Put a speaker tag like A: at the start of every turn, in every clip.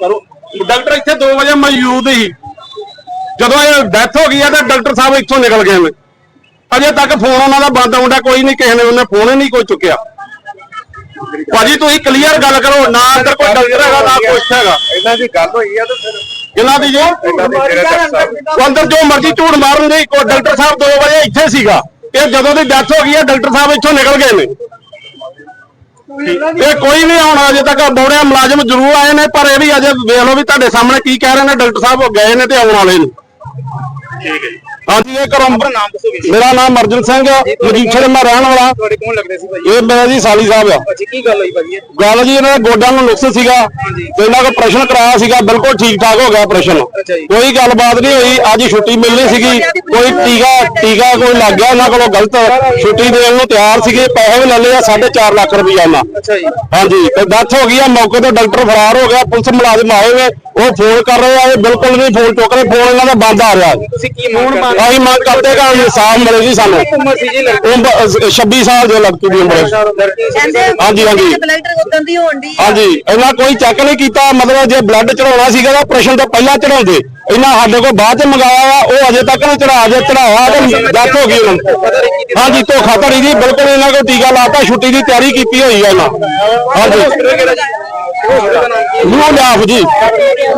A: ਕਰੋ। ਡਾਕਟਰ ਇੱਥੇ 2 ਵਜੇ ਮੌਜੂਦ ਸੀ। ਜਦੋਂ ਇਹ ਡੈਥ ਹੋ ਗਈ ਆ ਤਾਂ ਡਾਕਟਰ ਸਾਹਿਬ ਇੱਥੋਂ ਨਿਕਲ ਗਏ ਨੇ। ਅਜੇ ਤੱਕ ਫੋਨ ਉਹਨਾਂ ਦਾ ਬੰਦ ਆਉਂਦਾ ਕੋਈ ਨਹੀਂ ਕਿਸੇ ਨੇ ਉਹਨੇ ਫੋਨ ਹੀ ਨਹੀਂ ਕੋਈ ਚੁੱਕਿਆ। ਭਾਜੀ ਤੁਸੀਂ ਕਲੀਅਰ ਗੱਲ ਕਰੋ ਨਾ ਅੰਦਰ ਕੋਈ ਡਾਕਟਰ ਹੈਗਾ ਨਾ ਕੁਛ ਹੈਗਾ।
B: ਇਹਨਾਂ ਦੀ ਗੱਲ ਹੋਈ ਆ ਤਾਂ ਫਿਰ
A: ਇਹਨਾਂ ਦੀ ਜੀ ਅੰਦਰ ਜੋ ਮਰਜ਼ੀ ਝੂਠ ਮਾਰਨ ਦੇ ਕੋ ਡਾਕਟਰ ਸਾਹਿਬ 2 ਵਜੇ ਇੱਥੇ ਸੀਗਾ। ਇਹ ਜਦੋਂ ਦੀ ਡੈਥ ਹੋ ਗਈ ਆ ਡਾਕਟਰ ਸਾਹਿਬ ਇੱਥੋਂ ਨਿਕਲ ਗਏ ਨੇ। ਇਹ ਕੋਈ ਨਹੀਂ ਆਉਣਾ ਅਜੇ ਤੱਕ ਬੋੜਿਆ ਮੁਲਾਜ਼ਮ ਜ਼ਰੂਰ ਆਏ ਨੇ ਪਰ ਇਹ ਵੀ ਅਜੇ ਵੇਖ ਲਓ ਵੀ ਤੁਹਾਡੇ ਸਾਹਮਣੇ ਕੀ ਕਹਿ ਰਹੇ ਨੇ ਡਾਕਟਰ ਸਾਹਿਬ ਗਏ ਨੇ ਤੇ ਆਉਣ ਵਾਲੇ ਨੇ।
B: ਠੀਕ ਹੈ
A: ਹਾਂਜੀ ਇਹ ਕਰੋ
B: ਆਪਣਾ ਨਾਮ ਦੱਸੋਗੇ ਜੀ।
A: ਮੇਰਾ ਨਾਮ ਅਰਜਨ ਸਿੰਘ ਮਜੀਠੇ ਦਾ ਮੈਂ ਰਹਿਣ ਵਾਲਾ।
B: ਤੁਹਾਡੇ ਕੌਣ ਲੱਗਦੇ ਸੀ ਭਾਜੀ?
A: ਇਹ ਮੇਰਾ ਜੀ ਸਾਲੀ ਸਾਹਿਬ ਆ।
B: ਅੱਛਾ ਕੀ ਗੱਲ ਹੋਈ ਭਾਜੀ
A: ਗੱਲ ਜੀ ਇਹਨਾਂ ਦੇ ਗੋਡਿਆਂ ਨੂੰ ਨੁਕਸ ਸੀਗਾ। ਤੇ ਇਹਨਾਂ ਕੋਲ ਆਪਰੇਸ਼ਨ ਕਰਾਇਆ ਸੀਗਾ ਬਿਲਕੁਲ ਠੀਕ ਠਾਕ ਹੋ ਗਿਆ
B: ਜੀ।
A: ਕੋਈ ਗੱਲਬਾਤ ਨਹੀਂ ਹੋਈ ਅੱਜ ਛੁੱਟੀ ਮਿਲਣੀ ਸੀਗੀ। ਕੋਈ ਟੀਕਾ ਟੀਕਾ ਕੋਈ ਲੱਗ ਗਿਆ ਉਹਨਾਂ ਕੋਲੋਂ ਗਲਤ। ਛੁੱਟੀ ਦੇਣ ਨੂੰ ਤਿਆਰ ਸੀਗੇ ਪੈਸੇ ਵੀ ਲੈ ਲਏ ਆ 4.5 ਲੱਖ ਰੁਪਈਆ
B: ਅੱਛਾ ਜੀ।
A: ਹਾਂਜੀ ਤੇ ਡੈਥ ਹੋ ਗਈ ਆ ਮੌਕੇ ਤੇ ਡਾਕਟਰ ਫਰਾਰ ਹੋ ਗਿਆ ਪੁਲਿਸ ਮੁਲਾਜ਼ਮ ਆਏ ਹੋਏ ਉਹ ਫੋਨ ਕਰ ਰਹੇ ਆ ਇਹ ਬਿਲਕੁਲ ਨਹੀਂ ਫੋਨ ਚੁੱਕ ਰਹੇ ਫੋਨ ਇਹਨਾਂ ਦਾ ਬੰਦ ਆ ਰਿਹਾ।
B: ਤੁਸੀਂ ਕੀ ਮੰਗ ਕਰਦੇ
A: ਅਸੀਂ ਮੰਗ ਕਰਦੇ ਕਿ ਇਨਸਾਫ ਮਿਲੇ ਜੀ ਸਾਨੂੰ।
B: ਉਮਰ ਸੀ ਜੀ ਲੜਕੀ?
A: ਉਮਰ, ਅਹ, 26 ਸਾਲ ਦੇ ਲੜਕੀ ਦੀ ਉਮਰ। ਹੈ। ਹਾਂਜੀ, ਹਾਂਜੀ।
C: ਬਲੱਡ ਉਦੋਂ ਦੀ ਹੋਣ ਦੀ
A: ਹਾਂਜੀ ਇਹਨਾਂ ਕੋਈ ਚੈੱਕ ਨਹੀਂ ਕੀਤਾ ਮਤਲਬ ਜੇ ਬਲੱਡ ਚੜਾਉਣਾ ਸੀਗਾ ਤਾਂ ਆਪਰੇਸ਼ਨ ਤੋਂ ਪਹਿਲਾਂ ਚੜਾਉਂਦੇ ਇਹਨਾਂ ਸਾਡੇ ਕੋਲ ਬਾਅਦ ਚ ਮੰਗਾਇਆ ਆ ਉਹ ਅਜੇ ਤੱਕ ਨਹੀਂ ਚੜਾ ਜੇ ਚੜਾਇਆ ਤੇ ਡੈਥ ਹੋ ਗਈ ਉਹਨਾਂ ਦੀ ਹਾਂਜੀ ਧੋਖਾ ਧੜੀ ਜੀ ਬਿਲਕੁਲ ਇਹਨਾਂ ਕੋਲ ਟੀਕਾ ਲਾਤਾ ਛੁੱਟੀ ਦੀ ਤਿਆਰੀ ਕੀਤੀ ਹੋਈ ਆ ਇਹਨਾਂ। ਹਾਂਜੀ। ਨਿਊ ਲਾਫ ਜੀ।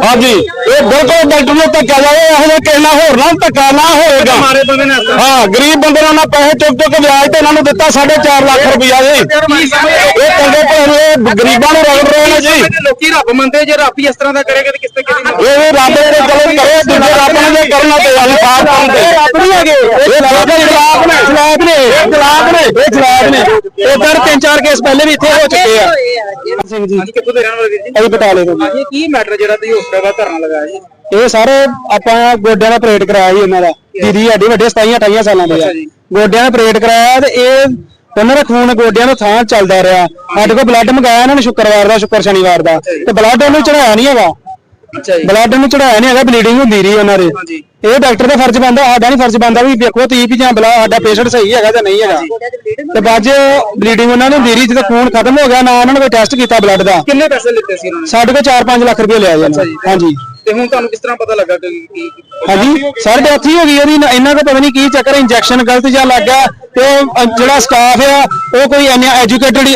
A: ਹਾਂਜੀ ਇਹ ਬਿਲਕੁਲ ਡਾਕਟਰ ਨੂੰ ਧੱਕਾ ਜਾਵੇ ਇਹੋ ਜਿਹਾ ਕਿਸੇ ਨਾਲ ਹੋਰ ਨਾਲ ਧੱਕਾ ਨਾ ਹੋਏਗਾ।
B: ਮਾਰੇ ਬੰਦੇ ਨੇ ਅਸਰ
A: ਹਾਂ ਗਰੀਬ ਬੰਦੇ ਨੂੰ ਉਹਨਾਂ ਪੈਸੇ ਚੁੱਕ ਚੁੱਕ ਵਿਆਜ ਤੇ ਇਹਨਾਂ ਨੂੰ ਦਿੱਤਾ 4.5 ਲੱਖ ਰੁਪਇਆ ਜੀ। ਇਹ ਚੰਗੇ ਭਲੇ ਨੂੰ ਗਰੀਬਾਂ ਨੂੰ ਰਗੜ ਰਹੇ ਨੇ ਜੀ।
B: ਲੋਕੀ ਰੱਬ ਮੰਨਦੇ ਜੇ ਰੱਬ ਹੀ ਇਸ ਤਰ੍ਹਾਂ ਦਾ ਕਰੇਗਾ ਤੇ ਕਿਸ ਤੇ ਕਿਹਦੀ
A: ਇਹ ਰੱਬ ਦੇ ਚਲੋ ਕਰੇ ਦੂਜੇ ਰੱਬ ਨੇ ਜੇ ਕਰਨਾ ਤੇ ਕਰਨ ਤੇ ਰੱਬ ਨਹੀਂ ਹੈਗੇ। ਇਹ ਰੱਬ ਦੇ ਜਲਾਬ ਨੇ। ਨੇ। ਜਲਾਬ ਨੇ ਇਹ ਜਲਾਬ ਨੇ। ਉਧਰ ਤਿੰਨ ਚਾਰ ਕੇਸ ਪਹਿਲੇ ਵੀ ਇੱਥੇ ਹੋ ਚੁੱਕੇ ਆ। ਸਿੰਘ ਜੀ
B: ਕਿੱਥੋਂ ਦੇ ਰਹਿਣ ਵਾਲੇ ਵੀਰ ਜੀ?
A: ਅਸੀਂ ਬਟਾਲੇ ਤੋਂ
B: ਹਾਂਜੀ ਕੀ ਮੈਟਰ ਜਿਹੜਾ ਤੁਸੀਂ ਹਸਪਤਾਲ ਦਾ ਧਰਨਾ ਲਗਾਇਆ ਜੀ?
A: ਇਹ ਸਾਰੇ ਆਪਾਂ ਗੋਡਿਆਂ ਦਾ ਆਪਰੇਟ ਕਰਾਇਆ ਜੀ ਇਹਨਾਂ ਦਾ। ਦੀਦੀ ਸਾਡੀ ਵੱਡੇ 27 28 ਸਾਲਾਂ ਦੇ ਆ।
B: ਅੱਛਾ ਜੀ।
A: ਗੋਡਿਆਂ ਦਾ ਆਪਰੇਟ ਕਰਾਇਆ ਤੇ ਇਹ ਉਹਨਾਂ ਦਾ ਖੂਨ ਗੋਡਿਆਂ ਤੋਂ ਥਾਂ ਚੱਲਦਾ ਰਿਹਾ। ਸਾਡੇ ਕੋਲ ਬਲੱਡ ਮੰਗਾਇਆ ਇਹਨਾਂ ਨੇ ਸ਼ੁੱਕਰਵਾਰ ਦਾ ਸ਼ੁੱਕਰ ਸ਼ਨੀਵਾਰ ਦਾ। ਤੇ ਬਲੱਡ ਉਹਨੂੰ ਚੜਾਇਆ ਨਹੀਂ ਹੈਗਾ।
B: ਅੱਛਾ ਜੀ।
A: ਬਲੱਡ ਨੂੰ ਚੜਾਇਆ ਨਹੀਂ ਹੈਗਾ ਬਲੀਡਿੰਗ ਹੁੰਦੀ ਰਹੀ ਉਹਨਾਂ ਦੇ।
B: ਹਾਂਜੀ।
A: ਇਹ ਡਾਕਟਰ ਦਾ ਫਰਜ਼ ਬੰਦਾ ਸਾਡਾ ਨਹੀਂ ਫਰਜ਼ ਬੰਦਾ ਵੀ ਵੇਖੋ ਤੁਸੀਂ ਵੀ ਜਾਂ ਬਲਾ ਸਾਡਾ ਪੇਸ਼ੈਂਟ ਸਹੀ ਹੈਗਾ ਜਾਂ ਨਹੀਂ ਹੈਗਾ। ਤੇ ਬਾਅਦ ਬਲੀਡਿੰਗ ਉਹਨਾਂ ਨੂੰ ਹੁੰਦੀ ਰਹੀ ਜਦੋਂ ਖੂਨ ਖਤਮ ਹੋ ਗਿਆ ਨਾ ਉਹਨਾਂ ਨੇ ਕੋਈ ਟੈਸਟ ਕੀਤਾ ਬਲੱਡ ਦਾ।
B: ਕਿੰਨੇ ਪੈਸੇ ਲਿੱਤੇ ਸੀ ਉਹਨਾਂ ਨੇ?
A: ਸਾਡੇ ਕੋਲ 4-5 ਲੱਖ ਰੁਪਏ ਲਿਆ ਜੀ। ਹਾਂਜੀ।
B: ਤੇ ਹੁਣ ਤੁਹਾਨੂੰ ਕਿਸ ਤਰ੍ਹਾਂ ਪਤਾ ਲੱਗਾ ਕਿ ਕੀ
A: ਹਾਂਜੀ ਸਰ ਡੈਥ ਹੀ ਹੋ ਗਈ ਉਹਦੀ ਨਾ- ਇਹਨਾਂ ਦਾ ਪਤਾ ਨਹੀਂ ਕੀ ਚੱਕਰ ਇੰਜੈਕਸ਼ਨ ਗਲਤ ਜਾਂ ਲੱਗ ਗਿਆ ਤੇ ਉਹ, ਅ, ਜਿਹੜਾ ਸਟਾਫ ਆ ਉਹ ਕੋਈ ਇੰਨਾ ਐਜੂਕੇਟਡ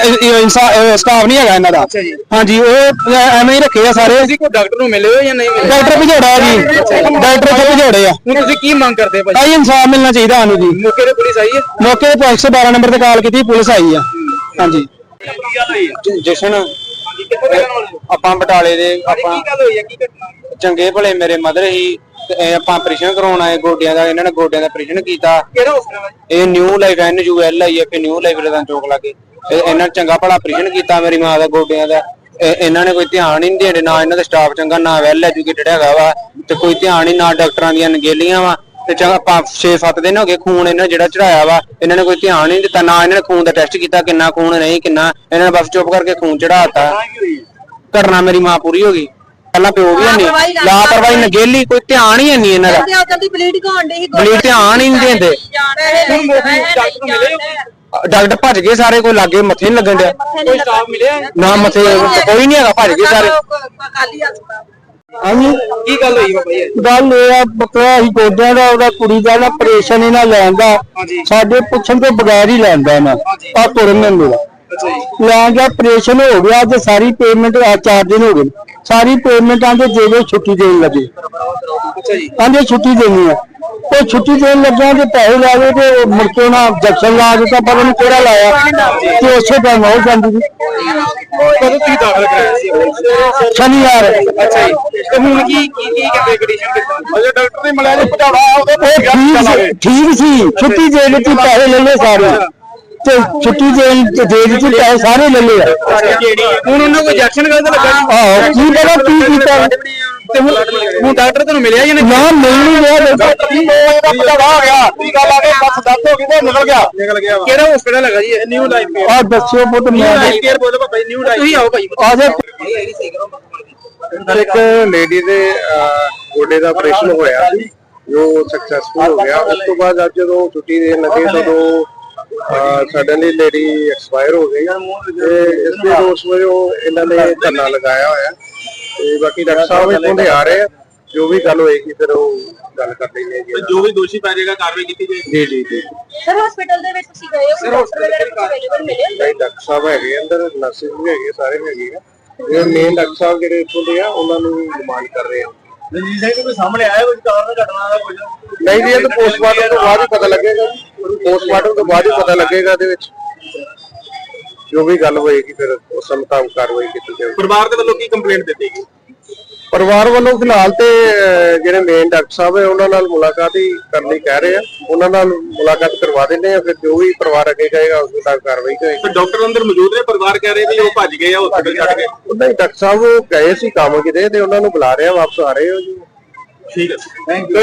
A: ਸਟਾਫ ਨਹੀਂ ਹੈਗਾ ਇਹਨਾਂ ਦਾ।
B: ਅੱਛਾ ਜੀ।
A: ਹਾਂਜੀ ਉਹ ਐਵੇਂ ਹੀ ਰੱਖੇ ਆ ਸਾਰੇ।
B: ਤੁਸੀਂ ਕੋਈ ਡਾਕਟਰ ਨੂੰ ਮਿਲੇ ਹੋ ਜਾਂ ਨਹੀਂ ਮਿਲੇ?
A: ਡਾਕਟਰ ਭਜੋੜਾ ਜੀ। ਡਾਕਟਰ ਇੱਥੇ ਭਜੋੜੇ ਆ।
B: ਹੁਣ ਤੁਸੀਂ ਕੀ ਮੰਗ ਕਰਦੇ ਭਾਜੀ?
A: ਆਈ ਇਨਸਾਫ ਮਿਲਣਾ ਚਾਹੀਦਾ ਸਾਨੂੰ ਜੀ।
B: ਮੌਕੇ ਤੇ ਪੁਲਿਸ ਆਈ ਹੈ?
A: ਮੌਕੇ ਤੇ 112 ਨੰਬਰ ਤੇ ਕਾਲ ਕੀਤੀ ਪੁਲਿਸ ਆਈ ਆ। ਹਾਂਜੀ।
B: ਕੀ
D: ਜਸ਼ਨ? ਆਪਾਂ ਬਟਾਲੇ ਦੇ ਆਪਾਂ
B: ਕੀ ਗੱਲ ਹੋਈ ਹੈ? ਕੀ ਘਟਨਾ?
D: ਚੰਗੇ ਭਲੇ ਮੇਰੇ ਮਦਰ ਹੀ ਤੇ ਇਹ ਆਪਾਂ ਆਪਰੇਸ਼ਨ ਕਰਾਉਣ ਆਏ ਗੋਡਿਆਂ ਦਾ ਇਹਨਾਂ ਨੇ ਗੋਡਿਆਂ ਦਾ ਆਪਰੇਸ਼ਨ ਕੀਤਾ।
B: ਕਿਹੜਾ ਹਸਪਤਾਲ ਹੈ
D: ਇਹ new life N U L I F new life ਰਦਾਂ ਚੌਕ ਲਾਗੇ ਇਹ ਇਹਨਾਂ ਨੇ ਚੰਗਾ ਭਲਾ ਆਪਰੇਸ਼ਨ ਕੀਤਾ ਮੇਰੀ ਮਾਂ ਦਾ ਗੋਡਿਆਂ ਦਾ। ਇਹ- ਇਹਨਾਂ ਨੇ ਕੋਈ ਧਿਆਨ ਹੀ ਨਹੀਂ ਦੇਣ ਨਾ ਇਹਨਾਂ ਦਾ ਸਟਾਫ ਚੰਗਾ ਨਾ ਵੈਲ ਐਜੂਕੇਟਡ ਹੈਗਾ ਵਾ। ਤੇ ਕੋਈ ਧਿਆਨ ਹੀ ਨਾ ਡਾਕਟਰਾਂ ਦੀਆਂ ਨਗੇਲੀਆਂ ਵਾ। ਤੇ ਚੰਗਾ ਆਪਾਂ 6-7 ਦਿਨ ਹੋ ਗਏ ਖੂਨ ਇਹਨਾਂ ਜਿਹੜਾ ਚੜਾਇਆ ਵਾ ਇਹਨਾਂ ਨੇ ਕੋਈ ਧਿਆਨ ਹੀ ਨਹੀਂ ਦਿੱਤਾ ਨਾ ਇਹਨਾਂ ਨੇ ਖੂਨ ਦਾ ਟੈਸਟ ਕੀਤਾ ਕਿੰਨਾ ਖੂਨ ਨਹੀਂ ਕਿੰਨਾ। ਇਹਨਾਂ ਨੇ ਬਸ ਚੁੱਪ ਕਰਕੇ ਖੂਨ ਚੜਾਤਾ ਘਟਨਾ ਮੇਰੀ ਮਾਂ ਪੂਰੀ ਹੋ ਗਈ। ਪਹਿਲਾਂ ਪਿਓ ਵੀ ਨਹੀਂ।
C: ਲਾਪਰਵਾਹੀ ਨਾਲ-
D: ਲਾਪਰਵਾਹੀ ਨਗੇਲੀ ਕੋਈ ਧਿਆਨ ਹੀ ਨਹੀਂ ਇਹਨਾਂ ਦਾ।
C: ਦੀ
D: ਬਲੀਡ ਧਿਆਨ ਹੀ ਨਹੀਂ ਦਿੰਦੇ।
B: ਹੁਣ ਡਾਕਟਰ ਨੂੰ ਮਿਲੇ ਹੋ?
D: ਡਾਕਟਰ ਭੱਜ ਗਏ ਸਾਰੇ ਕੋਈ ਲਾਗੇ ਮੱਥੇ ਨਹੀਂ ਲੱਗਣ ਡਿਆ।
B: ਕੋਈ ਸਟਾਫ ਮਿਲਿਆ? ਹੈ?
D: ਨਾ ਮੱਥੇ ਕੋਈ ਨਹੀਂ ਹੈਗਾ ਭੱਜ ਗਏ ਸਾਰੇ।
C: ਖਾਲੀ ਹਸਪਤਾਲ
A: ਹਾਂਜੀ।
B: ਕੀ ਗੱਲ ਹੋਈ ਬਾਬਾ ਜੀ?
A: ਗੱਲ ਇਹ ਆ ਬਕਰਾ ਹੀ ਗੋਡਿਆਂ ਦਾ ਉਹਦਾ ਕੁੜੀ ਦਾ ਨਾ ਆਪਰੇਸ਼ਨ ਇਹਨਾਂ ਲੈਂਦਾ
B: ਹਾਂਜੀ।
A: ਸਾਡੇ ਪੁੱਛਣ ਤੋਂ ਬਗੈਰ ਹੀ ਲੈਂਦਾ ਨਾ। ਆ ਤੁਰਨ ਨੇ ਮੇਰਾ ਲਾਂ ਦਾ ਆਪਰੇਸ਼ਨ ਹੋ ਗਿਆ ਤੇ ਸਾਰੀ ਪੇਮੈਂਟ ਆ ਚਾਰ ਦਿਨ ਹੋ ਗਏ। ਸਾਰੀ ਪੇਮੈਂਟ ਆਂਦੇ ਦੇ ਦੇ ਛੁੱਟੀ ਦੇਣ ਲੱਗੇ।
B: ਅੱਛਾ ਜੀ।
A: ਆਂਦੇ ਛੁੱਟੀ ਦੇਣੀ ਆ। ਉਹ ਛੁੱਟੀ ਦੇਣ ਲੱਗਿਆ ਤੇ ਪੈਸੇ ਲਾ ਦੇ ਤੇ ਉਹ ਮੁੜ ਕੇ ਉਹਨਾਂ ਜੈਕਸ਼ਨ ਲਾ ਦਿੱਤਾ ਪਤਾ ਨਹੀਂ ਕਿਹੜਾ ਲਾਇਆ। ਤੇ ਉਸੇ ਟਾਈਮ ਹੋ ਜਾਂਦੀ ਸੀ।
B: ਕਦੋਂ ਤੁਸੀਂ ਦਾਖਲ ਕਰਾਇਆ ਸੀ?
A: ਸ਼ਨੀਵਾਰ।
B: ਅੱਛਾ ਜੀ। ਤੇ ਹੁਣ ਕੀ ਕੀ ਕੀ ਕਹਿੰਦੇ ਕੰਡੀਸ਼ਨ ਕਿੱਦਾਂ
A: ਅਜੇ ਡਾਕਟਰ ਨੇ ਮਿਲਿਆ ਨਹੀਂ ਭਜਾਉਣਾ ਉਹਦੇ ਠੀਕ ਸੀ ਠੀਕ ਸੀ ਛੁੱਟੀ ਦੇ ਦਿੱਤੀ ਪੈਸੇ ਲੈ ਲਏ ਸਾਰੇ। ਤੇ ਛੁੱਟੀ ਦੇ ਦੇ ਦਿੱਤੀ ਪੈਸੇ ਸਾਰੇ ਲੈ ਲਏ ਆ।
B: ਹੁਣ ਉਹਨਾਂ ਕੋਈ ਇੰਜੈਕਸ਼ਨ ਗਲਤ ਲੱਗਾ ਜੀ।
A: ਆਹੋ ਕੀ ਪਤਾ ਕੀ ਕੀਤਾ।
B: ਤੇ ਹੁਣ ਹੁਣ ਡਾਕਟਰ ਤੁਹਾਨੂੰ ਮਿਲਿਆ ਜਾਂ ਨਹੀਂ?
A: ਨਾ ਮਿਲ ਨਹੀਂ ਰਿਹਾ। ਦੇਖੋ ਕੀ ਇਹਦਾ ਭਜਾਉਣਾ ਹੋ ਗਿਆ। ਕੀ ਗੱਲ ਆ ਗਈ? ਬਸ ਦੱਸ ਹੋ ਗਈ ਤੇ ਨਿਕਲ ਗਿਆ? ਨਿਕਲ ਗਿਆ
B: ਕਿਹੜਾ ਹਸਪੀਟਲ ਹੈਗਾ ਜੀ ਨਿਊ ਲਾਈਫ
A: ਆ ਦੱਸਿਓ ਪੁੱਤ ਮੈਂ
B: ਕੇਅਰ ਬੋਲੋ ਬਾਬਾ ਜੀ ਨਿਊ ਲਾਈਫ ਤੁਸੀਂ ਆਓ ਭਾਈ।
A: ਆ ਜਾ।
E: ਇੱਕ ਲੇਡੀ ਦੇ ਅਹ, ਗੋਡੇ ਦਾ ਆਪਰੇਸ਼ਨ ਹੋਇਆ। ਜੋ ਸਕਸੈਸਫੁਲ ਹੋ ਗਿਆ। ਉਸ ਤੋਂ ਬਾਅਦ ਅੱਜ ਜਦੋਂ ਛੁੱਟੀ ਦੇਣ ਲੱਗੇ ਤਦੋਂ ਸਡਨਲੀ ਲੇਡੀ ਐਕਸਪਾਇਰ ਹੋ ਗਈ ਤੇ ਇਸ ਦੇ ਰੋਸ ਵਜੋਂ ਇਹਨਾਂ ਨੇ ਧਰਨਾ ਲਗਾਇਆ ਹੋਇਆ। ਬਾਕੀ ਡਾਕਟਰ ਸਾਹਿਬ ਇੱਥੋਂ ਦੇ ਆ ਰਹੇ ਆ। ਜੋ ਵੀ ਗੱਲ ਹੋਏਗੀ ਫਿਰ ਉਹ ਗੱਲ ਕਰ ਆ ਜੀ।
B: ਜੋ ਵੀ ਦੋਸ਼ੀ ਪੈ ਜਾਏਗਾ ਕਾਰਵਾਈ ਕੀਤੀ ਜਾਏਗੀ।
E: ਜੀ ਜੀ ਜੀ।
C: ਸਰ ਹਸਪੀਟਲ ਦੇ ਵਿੱਚ ਤੁਸੀਂ ਗਏ ਹੋ ਸਰ ਹਸਪੀਟਲ ਅਵੇਲੇਬਲ ਮਿਲੇ?
E: ਨਹੀਂ ਡਾਕਟਰ ਸਾਹਿਬ ਹੈਗੇ ਅੰਦਰ ਨਰਸਿਸ ਵੀ ਹੈਗੇ ਆ, ਸਾਰੇ ਹੈਗੇ ਆ। ਜਿਹੜੇ ਮੇਨ ਡਾਕਟਰ ਸਾਹਿਬ ਜਿਹੜੇ ਇੱਥੋਂ ਦੇ ਆ ਉਹਨਾਂ ਨੂੰ ਡਿਮਾਂਡ ਕਰ ਰਹੇ ਆ।
B: ਰਣਜੀਤ ਸਿੰਘ ਦੇ ਕੋਈ ਸਾਹਮਣੇ ਆਇਆ ਕੋਈ ਕਾਰਨ ਘਟਨਾ ਦਾ ਕੁਝ
E: ਨਹੀਂ ਜੀ ਇਹ ਤਾਂ ਪੋਸਟਮਾਰਟਮ ਤੋਂ ਬਾਅਦ ਹੀ ਪਤਾ ਲੱਗੇਗਾ ਪੋਸਟਮਾਰਟਮ ਤੋਂ ਬਾਅਦ ਹੀ ਪਤਾ ਲੱਗੇਗਾ ਇਹਦੇ ਵਿੱਚ। ਜੋ ਵੀ ਗੱਲ ਹੋਏਗੀ ਫਿਰ ਉਸ ਮੁਤਾਬਕ ਕਾਰਵਾਈ ਕੀਤੀ ਜਾਏਗੀ
B: ਪਰਿਵਾਰ ਦੇ ਵੱਲੋਂ ਕੀ ਕੰਪਲੇਂਟ ਦਿੱਤੀ ਗਈ?
E: ਪਰਿਵਾਰ ਵੱਲੋਂ ਫਿਲਹਾਲ ਤੇ ਜਿਹੜੇ ਮੇਨ ਡਾਕਟਰ ਸਾਹਿਬ ਹੈ ਉਹਨਾਂ ਨਾਲ ਮੁਲਾਕਾਤ ਹੀ ਕਰਨ ਲਈ ਕਹਿ ਰਹੇ ਆ। ਉਹਨਾਂ ਨਾਲ ਮੁਲਾਕਾਤ ਕਰਵਾ ਦਿੰਦੇ ਆ ਫਿਰ ਜੋ ਵੀ ਪਰਿਵਾਰ ਅੱਗੇ ਕਹੇਗਾ ਉਸ ਮੁਤਾਬਕ ਕਾਰਵਾਈ ਹੋਏਗੀ।
B: ਤੇ ਡਾਕਟਰ ਅੰਦਰ ਮੌਜੂਦ ਨੇ ਪਰਿਵਾਰ ਕਹਿ ਰਹੇ ਵੀ ਉਹ ਭੱਜ ਗਏ ਆ ਹਸਪੀਟਲ ਛੱਡ ਕੇ
E: ਉਹਨਾਂ ਹੀ ਡਾਕਟਰ ਸਾਹਿਬ ਉਹ ਗਏ ਸੀ ਕੰਮ ਕਿਤੇ ਤੇ ਉਹਨਾਂ ਨੂੰ ਬੁਲਾ ਰਹੇ ਆ ਵਾਪਸ ਆ ਰਹੇ ਹੋ ਜੀ।
B: ਠੀਕ ਹੈ। Thank you